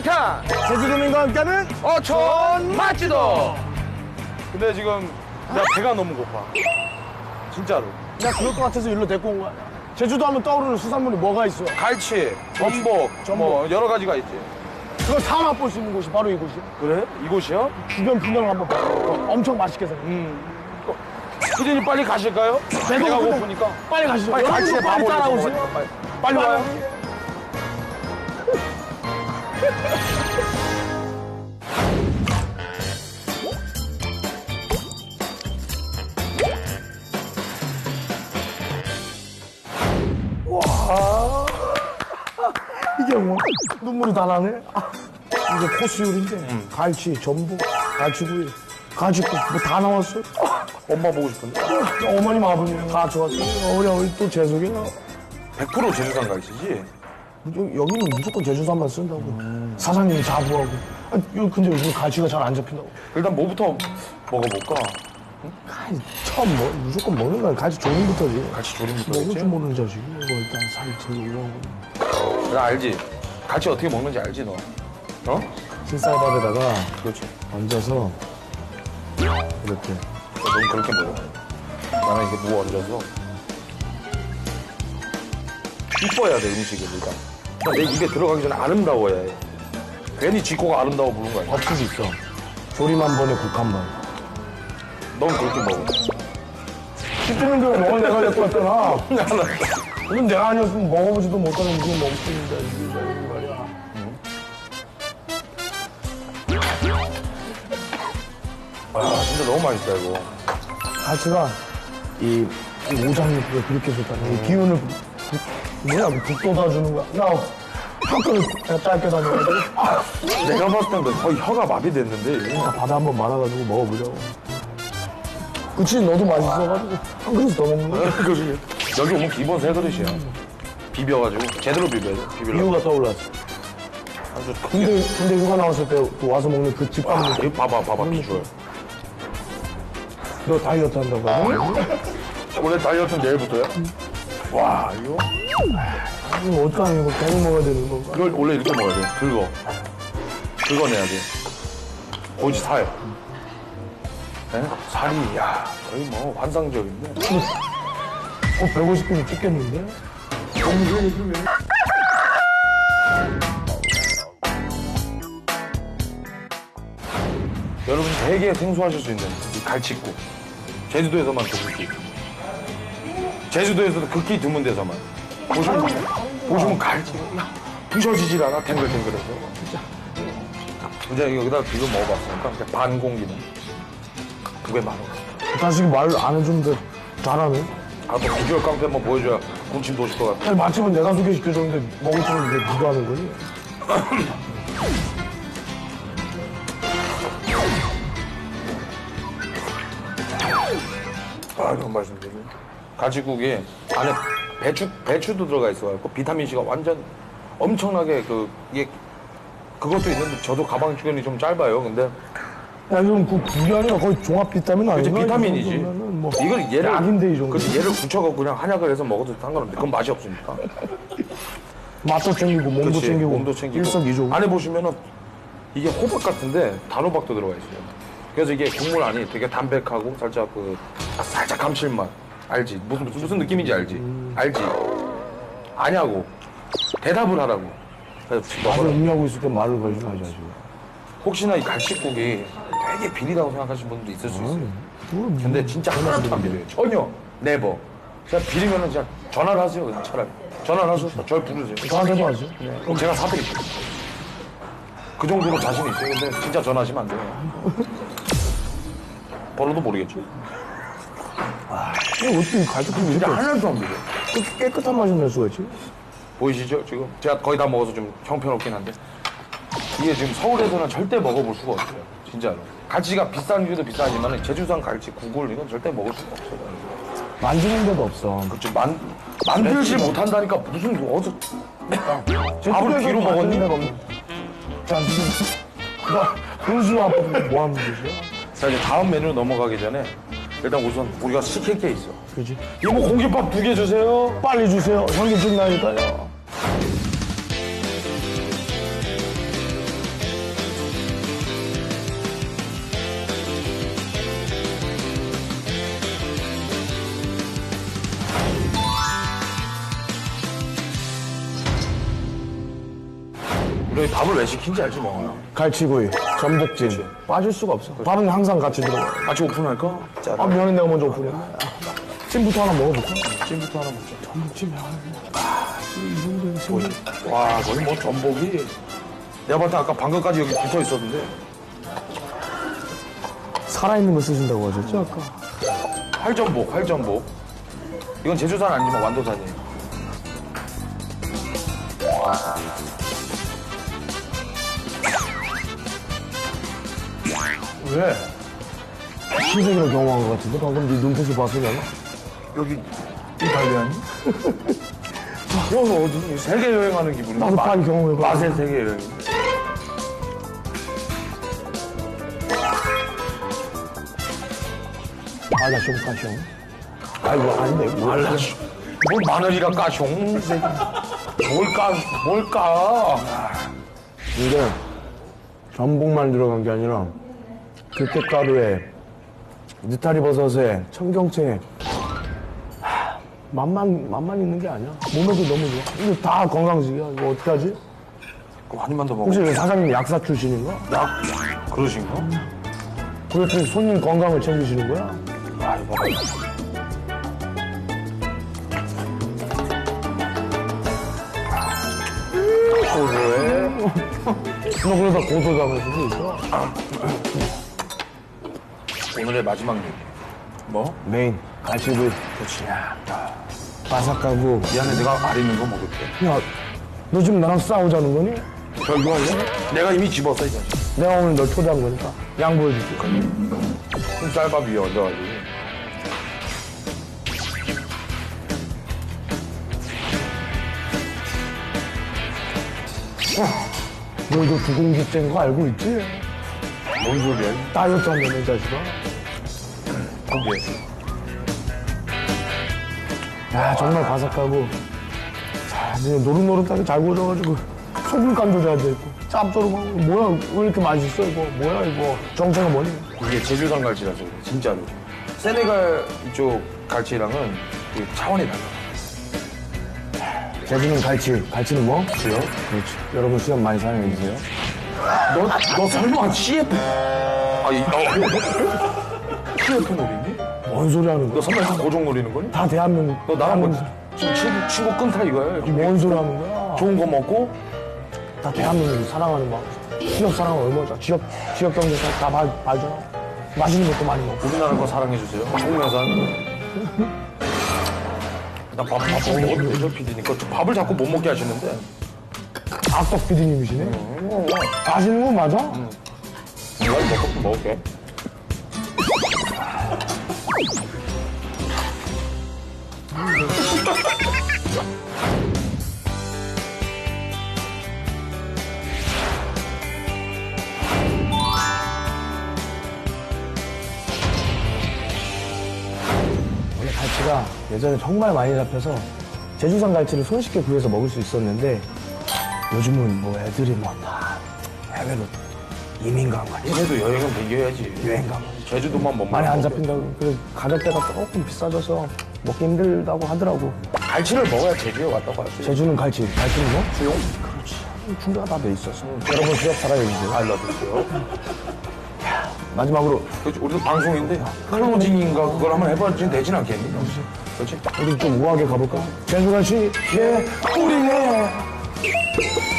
2탄 제주도민과 함께하는 어촌 맛지도 근데 지금 나 배가 너무 고파 진짜로 나 그럴 것 같아서 일로 데리고 온 거야. 제주도 하면 떠오르는 수산물이 뭐가 있어? 갈치, 전복, 전복. 뭐 여러 가지가 있지 그걸 다 맛볼 수 있는 곳이 바로 이곳이야. 그래? 이곳이요? 주변 풍경을 한번 봐. 어, 엄청 맛있게 생겼어. 피디님 빨리 가실까요? 배가 고프니까 빨리 가시죠. 빨리 갈치에 빨리 밥 올려 따라오세요. 먹어야 빨리. 빨리 와요. 와. 이게 뭐 눈물이 다 나네. 아, 이게 코스 요리인데 갈치, 전복, 갈치구이, 가지국 뭐다 나왔어. 엄마 보고 싶은데 어머님 아버님 다 좋았어요. 우리 어머니 또 재석이나 100% 제주산 갈치지? 여기는 무조건 제주산만 쓴다고. 사장님이 자부하고. 아, 이거 근데 요즘 갈치가 잘 안 잡힌다고. 일단 뭐부터 먹어볼까? 아이, 처음 뭐, 무조건 먹는 거야. 갈치 조림부터지. 갈치 조림부터 먹을 했지? 줄 모르는 자식이. 이거 일단 살이 들고. 나 알지? 갈치 어떻게 먹는지 알지 너? 어? 흰쌀밥에다가 그렇지 얹어서 이렇게. 넌 그렇게 먹어 나는 이게 무 얹어서 이뻐야 돼 음식이 일단 그러니까 내 입에 들어가기 전에 아름다워야 해 괜히 지코가 아름다워 부른 거 아니야 법칙이 있어. 조림 한 번에 국 한 번. 넌 그렇게 먹어 시키는 대로 먹을 내가 될것 같잖아. 그럼 내가 아니었으면 먹어보지도 못하는 음식을 먹을 수 있는데, 이게 이 말이야. 아 진짜 너무 맛있다 이거 갈치가 이, 이 오장육부가 그렇게 좋다니 이 기운을 북- 뭐야 뭐 북돋아주는 거야? 나 혀끈을 그냥 짧게 다녀가지고. 아, 내가 봤을 땐 거의 혀가 마비됐는데. 나 바다 한번 말아가지고 먹어보려고. 그치 너도 맛있어가지고. 한 그릇 더 먹는 거야. 그지 여기 오면 기본 세 그릇이야. 비벼가지고 제대로 비벼야 돼 비벼려 이유가 떠올랐어. 아주 근데 근데 휴가 나왔을 때또 와서 먹는 그 집밥 아, 이거 봐봐 봐봐 비주얼. 너 다이어트 한다고? 원래 다이어트는 내일부터야? 와 이거 이거 어떡하니 이거 계속 먹어야 되는 건가 이걸 원래 이렇게 먹어야 돼. 긁어. 긁어내야지. 고지 살. 네? 살이, 야, 거의 뭐 환상적인데. 어 150kg 찍겠는데? 여러분 되게 생소하실 수 있는 이 갈치국. 제주도에서만 드물기. 제주도에서도 극히 드문 데서만. 보시면, 보시면. 야, 부셔지질 않아, 탱글탱글해서. 진짜. 이제 여기다 비벼 먹어봤으니까 이제 반 공기는. 두개 만 원. 그 자식이 말을 안 해주는데 잘하네 아, 또 비주얼 깡패 한번 보여줘야 군침 도실 것 같아. 아니 맛집은 내가 소개시켜줬는데 먹을 줄은 왜 네가 하는 거니? 아, 너무 맛있는데. 가지국에 안에 배추, 배추도 들어가 있어갖고 비타민C가 완전 엄청나게 그, 이게 그것도 있는데 저도 가방 주변이 좀 짧아요. 근데 야 이건 그 국이 아니라 거의 종합 비타민 그치, 아닌가? 비타민이지. 뭐 이걸 얘를. 약인데 이 정도. 그치, 얘를 굳혀갖고 그냥 한약을 해서 먹어도 상관없는데 그건 맛이 없으니까. 맛도 챙기고 몸도 그치, 챙기고 몸도 챙기고. 일석이조. 안에 보시면은 이게 호박 같은데 단호박도 들어가 있어요. 그래서 이게 국물 안이 되게 담백하고 살짝 그 아, 살짝 감칠맛 알지? 무슨 무슨 느낌인지 알지? 음. 알지? 아냐고 대답을 하라고. 그래서 먹어라. 음미하고 있을 때 말을 걸어줘야지. 혹시나 이 갈치국이 되게 비리다고 생각하시는 분도 있을 수 있어요. 음. 근데 진짜 하나도 안 비려요. 전혀 네버. 그냥 비리면은 그냥 전화를 하세요. 그냥 차라리 전화를 하셔서 절 부르세요. 저한테도 하죠. 그럼 제가 사드릴게요. 그 정도로 자신 있어요. 근데 진짜 전화하시면 안 돼요. 번호도 모르겠죠. 이거 어떻게 갈치국이 이렇게 하나도 안 비려. 깨- 깨끗한 맛이 날 수가 있지? 보이시죠? 지금 제가 거의 다 먹어서 좀 형편없긴 한데 이게 지금 서울에서는 절대 먹어볼 수가 없어요. 진짜로. 갈치가 비싼 이유도 비싸지만 제주산 갈치 국을 이건 절대 먹을 수가 없어요. 만지는 데도 없어. 그치 만 만들지 못한다니까 무슨 어디 밥을 뒤로 먹었니? 데가. 자 지금 그거 분수 앞에 뭐 하는 짓이야? 자 이제 다음 메뉴로 넘어가기 전에 일단 우선 우리가 시킬 게 있어. 그지? 이모 공깃밥 두 개 주세요. 빨리 주세요. 현기 준다니까요. 우리 밥을 왜 시킨지 알지, 명호야? 갈치구이, 전복찜. 빠질 수가 없어. 밥은 항상 같이 들어가. 같이 오픈할까? 자, 아, 면은 내가 먼저 오픈해. 찜부터 하나 먹어볼까? 찜부터 하나 먹자. 전복찜이 아, 이 정도는 생각. 와, 거기 뭐 전복이. 내가 봤을 때 아까 방금까지 여기 붙어 있었는데. 살아있는 거 쓰신다고 하셨죠, 아까? 활전복, 활전복. 이건 제주산 아니지만 완도산이에요. 왜? 신세계를 경험한 것 같은데? 방금 네 눈빛을 봤을 때 여기 이탈리아니? 여기 어디? 세계 여행하는 기분이 나도 빨리 경험해봐. 맛의 세계 여행. 좀 까쇼. 아이고, 아닌데. 뭘 알라. 뭘 마늘이라 까숑. 뭘까? 뭘까? 근데 전복만 들어간 게 아니라 들깨가루에 느타리 버섯에 청경채에 하, 맛만 맛만 있는 게 아니야. 몸에도 너무 좋아. 이거 다 건강식이야. 이거 어떡하지? 그거 한 입만 더 먹어. 혹시 왜 사장님 약사 출신인가? 약? 그러신가? 그렇게 손님 건강을 챙기시는 거야? 아이, 봐봐. 고소해. 너 그러다 고소당할 수도 있어. 오늘의 마지막 얘기. 뭐? 메인 갈치구이. 그렇지. 바삭하고. 미안해, 내가 알 있는 거 먹을게. 야, 너 지금 나랑 싸우자는 거니? 별거 아니야? 내가 이미 집었어, 이제. 내가 오늘 널 초대한 거니까 양보해줄게. 쌀밥 위에 얹어가지고. 너 이거 두 공기 짠거 알고 있지? 뭔 소리야? 다이어트 한다는 자식아. 거기에. 야 정말 바삭하고 자 이제 노릇노릇하게 잘 구워져가지고 소금간 조져야 돼 있고 짭조름하고 뭐야 왜 이렇게 맛있어 이거 뭐야 이거 정체가 뭐니? 이게 제주산 갈치라서 그래, 진짜로. 세네갈 이쪽 갈치랑은 그 차원이 달라. 제주는 갈치 갈치는 뭐? 그래요? 그렇지 여러분 수염 많이 사용해주세요 너, 너 설마 CF? 아니, 너 CF 노리니? 뭔 소리 하는 너 거야? 선배님 고정 노리는 거니? 다 대한민국 너 나랑 뭐 지금 친구, 친구 끊다 이거야. 뭔 소리 하는 거야? 좋은 거 먹고 다 대한민국 사랑하는 마음 지역 사랑은 얼마나 지역 지역 경제 다, 다 봐, 봐줘 맛있는 것도 많이 먹고 우리나라 거 사랑해주세요. 홍매산. 나밥 밥 먹어도 저 PD니까 밥을 자꾸 못 먹게 하시는데. 악덕 PD님이시네 맛있는 거 맞아? 내가 먹고 먹을게. 원래 갈치가 예전에 정말 많이 잡혀서 제주산 갈치를 손쉽게 구해서 먹을 수 있었는데 요즘은 뭐 애들이 뭐다 해외로 이민 간 거니 그래도 여행은 먹여야지. 여행 간 거니 제주도만 못 많이 안. 잡힌다고 그래서 가격대가 조금 비싸져서 먹기 힘들다고 하더라고 갈치를 먹어야 제주에 왔다고 하지. 제주는 갈치 갈치는 뭐? 수용? 준비가 다 돼 있어서 여러분 수협 살아야죠 알려주세요. 마지막으로 그렇지, 우리도 방송인데 클로징인가 그걸 한번 해봐야지 되진 않겠니? 그렇지? 우리 좀 우아하게 가볼까? 제주 갈치 예 우리 네